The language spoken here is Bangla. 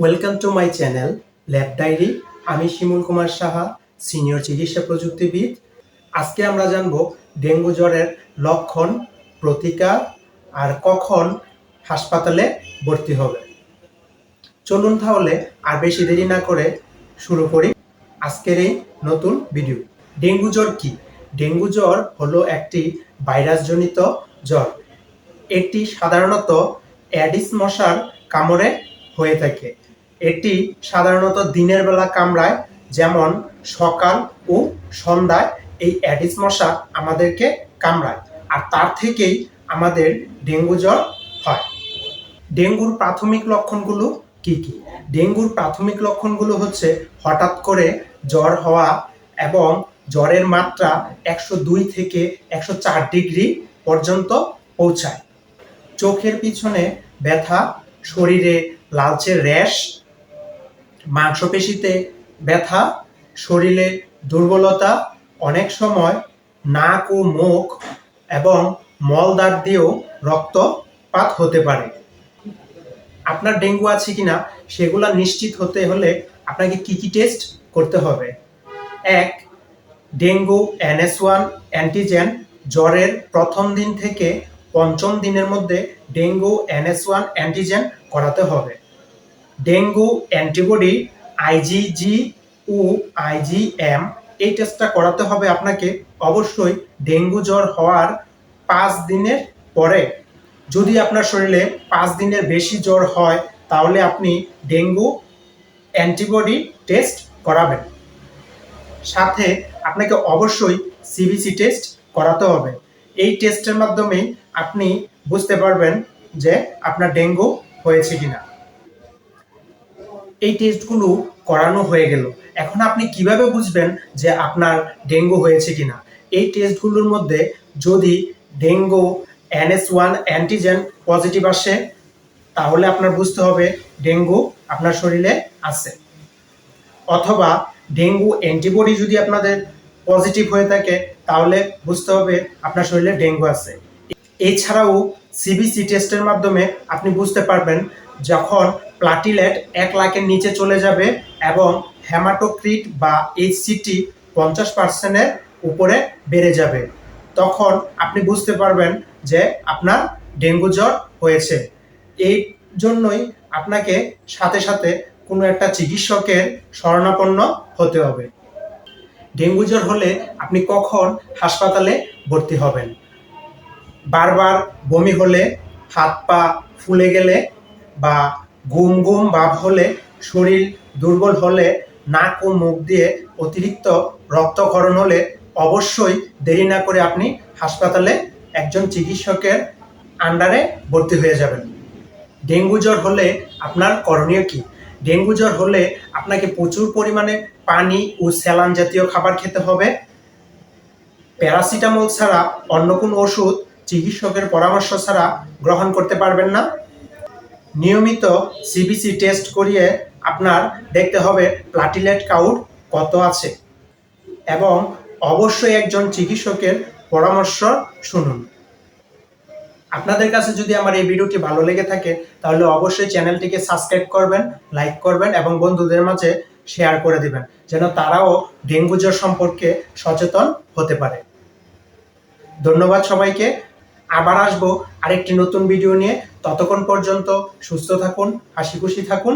Welcome to my channel lab diary আমি শিমুল কুমার সাহা সিনিয়র চিকিৎসা প্রযুক্তিবিদ। আজকে আমরা জানব ডেঙ্গু জ্বরের লক্ষণ, প্রতিকার, আর কখন হাসপাতালে ভর্তি হবে। চলুন তাহলে আর বেশি দেরি না করে শুরু করি আজকের এই নতুন ভিডিও ডেঙ্গু জ্বর কি? ডেঙ্গু জ্বর হলো একটি ভাইরাসজনিত জ্বর। এটি সাধারণত অ্যাডিস মশার কামড়ে হয়ে থাকে। এটি সাধারণত দিনের বেলা কামড়ায়, যেমন সকাল ও সন্ধ্যায় এই অ্যাডিস মশা আমাদেরকে কামড়ায়, আর তার থেকেই আমাদের ডেঙ্গু জ্বর হয়। ডেঙ্গুর প্রাথমিক লক্ষণগুলো কি কি? ডেঙ্গুর প্রাথমিক লক্ষণগুলো হচ্ছে হঠাৎ করে জ্বর হওয়া এবং জ্বরের মাত্রা একশো দুই থেকে একশো চার ডিগ্রি পর্যন্ত পৌঁছায়। চোখের পিছনে ব্যথা, শরীরে লালচে র্যাশ মাংসপেশিতে ব্যথা, শরীরে দুর্বলতা, অনেক সময় নাক ও মুখ এবং মলদার দিয়েও রক্তপাত হতে পারে। আপনার ডেঙ্গু আছে কিনা সেগুলা নিশ্চিত হতে হলে আপনাকে কি কি টেস্ট করতে হবে? এক, ডেঙ্গু এনএস ওয়ান, অ্যান্টিজেন, জ্বরের প্রথম দিন থেকে পঞ্চম দিনের মধ্যে ডেঙ্গু এনএস ওয়ান, অ্যান্টিজেন করাতে হবে। ডেঙ্গু অ্যান্টিবডি আইজিজি ও আইজিএম এই টেস্টটা করাতে হবে আপনাকে অবশ্যই ডেঙ্গু জ্বর হওয়ার পাঁচ দিনের পরে। যদি আপনার শরীরে পাঁচ দিনের বেশি জ্বর হয়, তাহলে আপনি ডেঙ্গু অ্যান্টিবডি টেস্ট করাবেন। সাথে আপনাকে অবশ্যই সিবিসি টেস্ট করাতে হবে। এই টেস্টের মাধ্যমে আপনি বুঝতে পারবেন যে আপনার ডেঙ্গু হয়েছে কিনা। এই টেস্টগুলো করানো হয়ে গেল। এখন আপনি কীভাবে বুঝবেন যে আপনার ডেঙ্গু হয়েছে কিনা? এই টেস্টগুলোর মধ্যে যদি dengue NS one antigen positive আসে, তাহলে আপনার বুঝতে হবে ডেঙ্গু আপনার শরীরে আছে। অথবা ডেঙ্গু অ্যান্টিবডি যদি আপনাদের পজিটিভ হয়ে থাকে, তাহলে বুঝতে হবে আপনার শরীরে ডেঙ্গু আছে। এছাড়াও সিবিসি টেস্টের মাধ্যমে আপনি বুঝতে পারবেন যখন প্লাটিলেট এক লাখের নিচে চলে যাবে এবং হ্যামাটোক্রিট বা এইচসিটি পঞ্চাশ পার্সেন্টের উপরে বেড়ে যাবে, তখন আপনি বুঝতে পারবেন যে আপনার ডেঙ্গু জ্বর হয়েছে। এই জন্যই আপনাকে সাথে সাথে কোনো একটা চিকিৎসকের শরণাপন্ন হতে হবে। ডেঙ্গু জ্বর হলে আপনি কখন হাসপাতালে ভর্তি হবেন? বারবার বমি হলে হাত পা ফুলে গেলে বা ঘুম ঘুম ভাব হলে, শরীর দুর্বল হলে, নাক ও মুখ দিয়ে অতিরিক্ত রক্তক্ষরণ হলে অবশ্যই দেরি না করে আপনি হাসপাতালে একজন চিকিৎসকের আন্ডারে ভর্তি হয়ে যাবেন। ডেঙ্গু জ্বর হলে আপনার করণীয় কি? ডেঙ্গু জ্বর হলে আপনাকে প্রচুর পরিমাণে পানি ও স্যালান জাতীয় খাবার খেতে হবে। প্যারাসিটামল ছাড়া অন্য কোনো ওষুধ চিকিৎসকের পরামর্শ ছাড়া গ্রহণ করতে পারবেন না। নিয়মিত সিবিসি টেস্ট করিয়ে আপনার দেখতে হবে প্লাটিলেট কাউন্ট কত আছে এবং অবশ্যই একজন চিকিৎসকের পরামর্শ শুনুন। আপনাদের কাছে যদি আমার এই ভিডিওটি ভালো লেগে থাকে, তাহলে অবশ্যই চ্যানেলটিকে সাবস্ক্রাইব করবেন লাইক করবেন এবং বন্ধুদের মাঝে শেয়ার করে দিবেন, যেন তারাও ডেঙ্গু জ্বর সম্পর্কে সচেতন হতে পারে। ধন্যবাদ সবাইকে। আবার আসব। আরেকটি নতুন ভিডিও নিয়ে। ততক্ষণ পর্যন্ত সুস্থ থাকুন হাসি খুশি থাকুন।